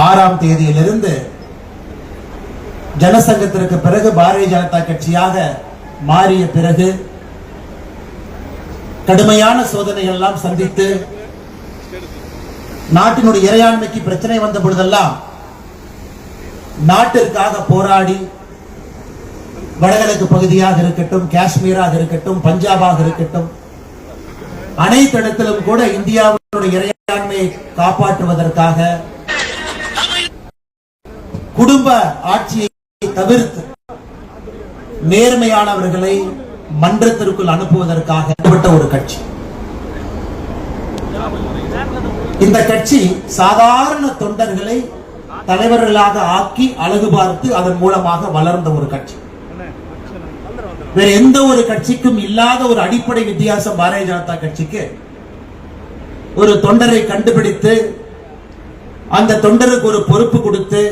ஆறாம் தேதியிலிருந்து ஜனசங்கத்திற்கு பிறகு பாரதிய ஜனதா கட்சியாக மாறிய பிறகு கடுமையான சோதனைகள் எல்லாம் சந்தித்து நாட்டினுடைய இறையாண்மைக்கு பிரச்சனை வந்த பொழுதெல்லாம் நாட்டிற்காக போராடி வடகிழக்கு பகுதியாக இருக்கட்டும் காஷ்மீராக இருக்கட்டும் பஞ்சாபாக இருக்கட்டும் அனைத்து இடத்திலும் கூட இந்தியாவுடைய இறையாண்மையை காப்பாற்றுவதற்காக குடும்ப ஆட்சியை தவிர்த்து நேர்மையானவர்களை மன்றத்திற்குள் அனுப்புவதற்காக ஏற்பட்ட ஒரு கட்சி. இந்த கட்சி சாதாரண தொண்டர்களை தலைவர்களாக ஆக்கி அழகு பார்த்து அதன் மூலமாக வளர்ந்த ஒரு கட்சி. வேற எந்த ஒரு கட்சிக்கும் இல்லாத ஒரு அடிப்படை வித்தியாசம் பாரதிய ஜனதா கட்சிக்கு ஒரு தொண்டரை கண்டுபிடித்து அந்த தொண்டருக்கு ஒரு பொறுப்பு கொடுத்து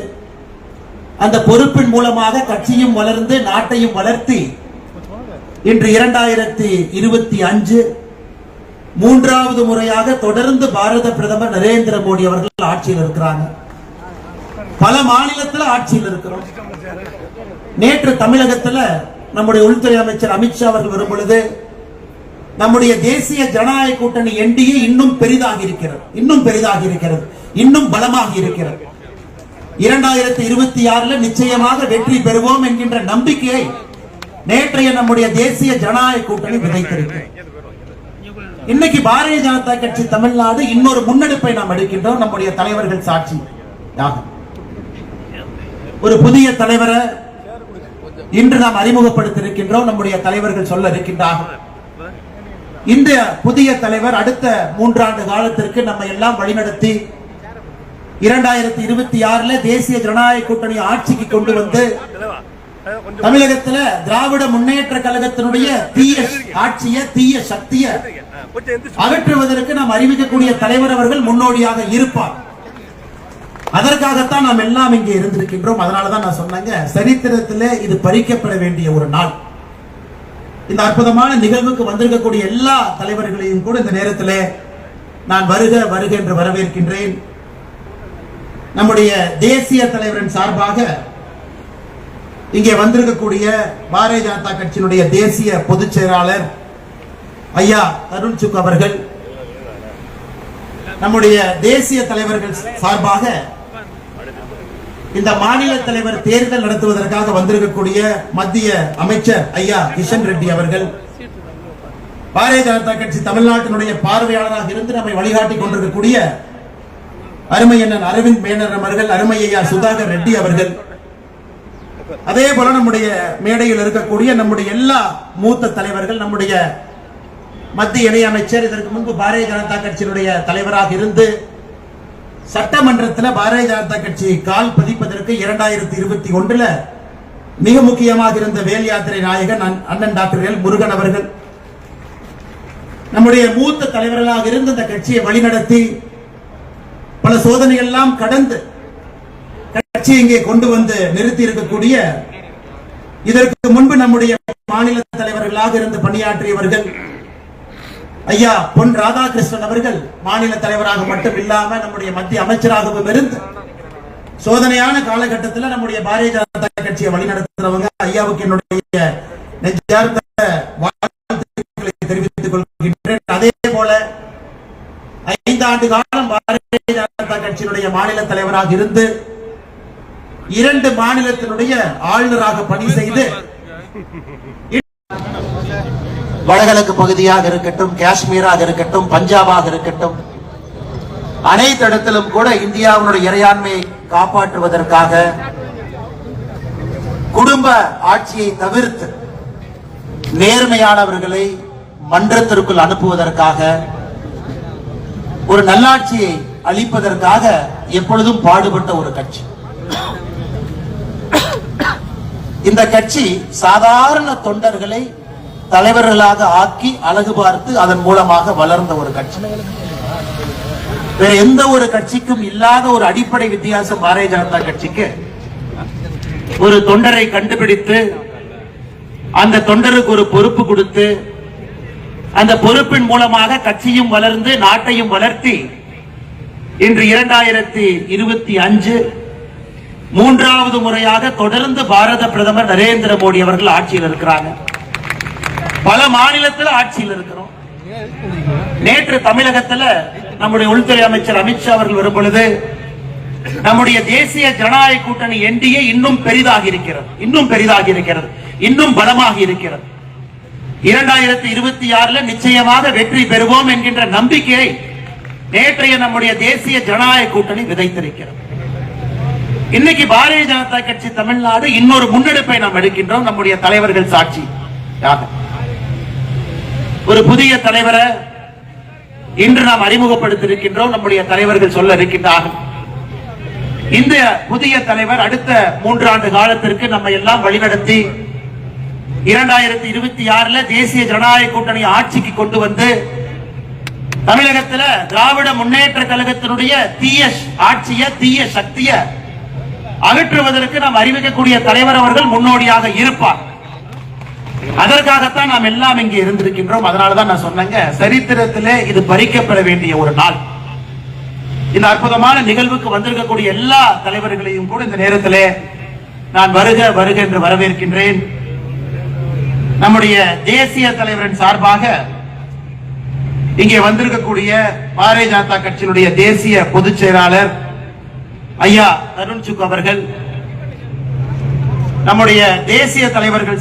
அந்த பொறுப்பின் மூலமாக கட்சியும் வளர்ந்து நாட்டையும் வளர்த்தி இன்று இரண்டாயிரத்தி இருபத்தி அஞ்சு மூன்றாவது முறையாக தொடர்ந்து பாரத பிரதமர் நரேந்திர மோடி அவர்கள் ஆட்சியில் இருக்கிறாங்க. பல மாநிலத்தில் ஆட்சியில் இருக்கிறோம். நேற்று தமிழகத்துல நம்முடைய உள்துறை அமைச்சர் அமித்ஷா அவர்கள் வரும் பொழுது நம்முடைய தேசிய ஜனநாயக கூட்டணி என்டிஏ இன்னும் பெரிதாக இருக்கிறது. இன்னும் பெரிதாக இருக்கிறது. இன்னும் பலமாகி இருக்கிறது. இரண்டாயிரத்தி இருபத்தி ஆறுல நிச்சயமாக வெற்றி பெறுவோம் என்கின்ற நம்பிக்கையை நேற்றைய நம்முடைய தேசிய ஜனநாயக கூட்டணி விதைத்திருக்கு. இன்னைக்கு பாரதிய ஜனதா கட்சி தமிழ்நாடு இன்னொரு முன்னெடுப்பை நாம் எடுக்கின்றோம் நம்முடைய தலைவர்கள் சாட்சி. ஒரு புதிய தலைவரை இன்று நாம் அறிமுகப்படுத்த இருக்கின்றோம் நம்முடைய தலைவர்கள் சொல்ல இருக்கின்றார்கள். இந்த புதிய தலைவர் அடுத்த மூன்றாண்டு காலத்திற்கு நம்ம எல்லாம் வழிநடத்தி இரண்டாயிரத்தி இருபத்தி ஆறுல தேசிய ஜனநாயக கூட்டணி ஆட்சிக்கு கொண்டு வந்து தமிழகத்துல திராவிட முன்னேற்ற கழகத்தினுடைய தீய ஆட்சிய தீய சக்திய அகற்றுவதற்கு நாம் அறிவிக்கக்கூடிய தலைவர் அவர்கள் முன்னோடியாக இருப்பார். அதற்காகத்தான் நாம் எல்லாம் இங்கே இருந்திருக்கின்றோம். அதனாலதான் நான் சொன்னேங்க சரித்திரத்தில் இது பறிக்கப்பட வேண்டிய ஒரு நாள். இந்த அற்புதமான நிகழ்வுக்கு வந்திருக்கக்கூடிய எல்லா தலைவர்களையும் கூட இந்த நேரத்திலே நான் வருக வருக என்று வரவேற்கின்றேன். நம்முடைய தேசிய தலைவரின் சார்பாக இங்கே வந்திருக்கக்கூடிய பாரதிய ஜனதா கட்சியினுடைய தேசிய பொதுச் செயலாளர் ஐயா அருண் சுக் அவர்கள் நம்முடைய தேசிய தலைவர்கள் சார்பாக இந்த மாநில தலைவர் தேர்தல் நடத்துவதற்காக வந்திருக்கக்கூடிய மத்திய அமைச்சர் ஐயா கிஷன் ரெட்டி அவர்கள் பாரதிய ஜனதா கட்சி தமிழ்நாட்டினுடைய பார்வையாளராக இருந்து நம்மை வழிகாட்டி கொண்டிருக்கக்கூடிய அருமை அண்ணன் அரவிந்த் மேனர் அவர்கள் அருமை ஐயா சுதாகர் ரெட்டி அவர்கள். அதே போல நம்முடைய மேடையில் இருக்கக்கூடிய நம்முடைய எல்லா மூத்த தலைவர்கள் நம்முடைய மத்திய இணையமைச்சர் இதற்கு முன்பு பாரதிய ஜனதா கட்சியினுடைய தலைவராக இருந்து சட்டமன்றத்தில் பாரதிய ஜனதா கட்சி கால் பதிப்பதற்கு இரண்டாயிரத்தி இருபத்தி ஒன்றுல மிக முக்கியமாக இருந்த வேல் யாத்திரை நாயகன் அண்ணன் டாக்டர் எல் முருகன் அவர்கள். நம்முடைய மூத்த தலைவர்களாக இருந்து இந்த கட்சியை வழிநடத்தி பல சோதனைகள் எல்லாம் கடந்து கட்சி இங்கே கொண்டு வந்து நிறுத்தி இருக்கக்கூடிய இதற்கு முன்பு நம்முடைய மாநில தலைவர்களாக இருந்து பணியாற்றியவர்கள் ஐயா பொன் ராதாகிருஷ்ணன் அவர்கள் மாநில தலைவராக மட்டும் இல்லாம நம்முடைய மத்திய அமைச்சராகவும் இருந்து சோதனையான காலகட்டத்தில் நம்முடைய பாரதிய ஜனதா கட்சியை வழிநடத்துறவங்க ஐயாவுக்கு என்னுடைய நெஞ்சார்ந்த வாழ்த்துக்களை தெரிவித்துக் கொள்கின்றேன். அதே போல ஐந்தாண்டு காலம் பாரதிய ஜனதா கட்சியினுடைய மாநில தலைவராக இருந்து இரண்டு மாநிலத்தினுடைய ஆளுநராக பணி செய்து வடகிழக்கு பகுதியாக இருக்கட்டும் காஷ்மீராக இருக்கட்டும் பஞ்சாபாக இருக்கட்டும் அனைத்து இடத்திலும் கூட இந்தியாவினுடைய இறையாண்மையை காப்பாற்றுவதற்காக குடும்ப ஆட்சியை தவிர்த்து நேர்மையானவர்களை மன்றத்திற்குள் அனுப்புவதற்காக ஒரு நல்லாட்சியை அளிப்பதற்காக எப்பொழுதும் பாடுபட்ட ஒரு கட்சி. இந்த கட்சி சாதாரண தொண்டர்களை தலைவர்களாக ஆக்கி அழகு பார்த்து அதன் மூலமாக வளர்ந்த ஒரு கட்சி. வேற எந்த ஒரு கட்சிக்கும் இல்லாத ஒரு அடிப்படை வித்தியாசம் பாரதிய ஜனதா கட்சிக்கு ஒரு தொண்டரை கண்டுபிடித்து அந்த தொண்டருக்கு ஒரு பொறுப்பு கொடுத்து அந்த பொறுப்பின் மூலமாக கட்சியும் வளர்ந்து நாட்டையும் வளர்த்தி இன்று இரண்டாயிரத்தி இருபத்தி அஞ்சு மூன்றாவது முறையாக தொடர்ந்து பாரத பிரதமர் நரேந்திர மோடி அவர்கள் ஆட்சியில் இருக்கிறாங்க. பல மாநிலத்தில் ஆட்சியில் இருக்கிறோம். நேற்று தமிழகத்துல நம்முடைய உள்துறை அமைச்சர் அமித்ஷா அவர்கள் வரும் பொழுது நம்முடைய தேசிய ஜனநாயக கூட்டணி என்டிஏ இன்னும் பெரிதாகி இருக்கிறது. இன்னும் பெரிதாகி இருக்கிறது. இன்னும் பலமாகி இருக்கிறது. இரண்டாயிரத்தி இருபத்தி ஆறுல நிச்சயமாக வெற்றி பெறுவோம் என்கின்ற நம்பிக்கையை நேற்றைய நம்முடைய தேசிய ஜனநாயக கூட்டணி விதைத்திருக்கிறது. இன்னைக்கு பாரதிய ஜனதா கட்சி தமிழ்நாடு இன்னொரு முன்னெடுப்பை நாம் எடுக்கின்றோம் நம்முடைய தலைவர்கள் சாட்சி. ஒரு புதிய தலைவரை இன்று நாம் அறிமுகப்படுத்தியிருக்கின்றோம் நம்முடைய தலைவர்கள் சொல்ல இருக்கின்றார்கள். இந்த புதிய தலைவர் அடுத்த மூன்றாண்டு காலத்திற்கு நம்ம எல்லாம் வழிநடத்தி இரண்டாயிரத்தி இருபத்தி ஆறுல தேசிய ஜனநாயக கூட்டணி ஆட்சிக்கு கொண்டு வந்து தமிழகத்துல திராவிட முன்னேற்ற கழகத்தினுடைய தீய ஆட்சிய தீய சக்திய அகற்றுவதற்கு நாம் அறிவிக்கக்கூடிய தலைவர் அவர்கள் முன்னோடியாக இருப்பார். அதற்காகத்தான் நாம் எல்லாம் இங்கே இருந்திருக்கின்றோம். அதனாலதான் நான் சொன்னேங்க சரித்திரத்திலே இது பறிக்கப்பட வேண்டிய ஒரு நாள். இந்த அற்புதமான நிகழ்வுக்கு வந்திருக்கக்கூடிய எல்லா தலைவர்களையும் கூட இந்த நேரத்திலே நான் வருக வருக என்று வரவேற்கின்றேன். நம்முடைய தேசிய தலைவரின் சார்பாக இங்கே வந்திருக்கக்கூடிய பாரதிய ஜனதா கட்சியினுடைய தேசிய பொதுச் செயலாளர் ஐயா தருண் சுக் அவர்கள் நம்முடைய தேசிய தலைவர்கள்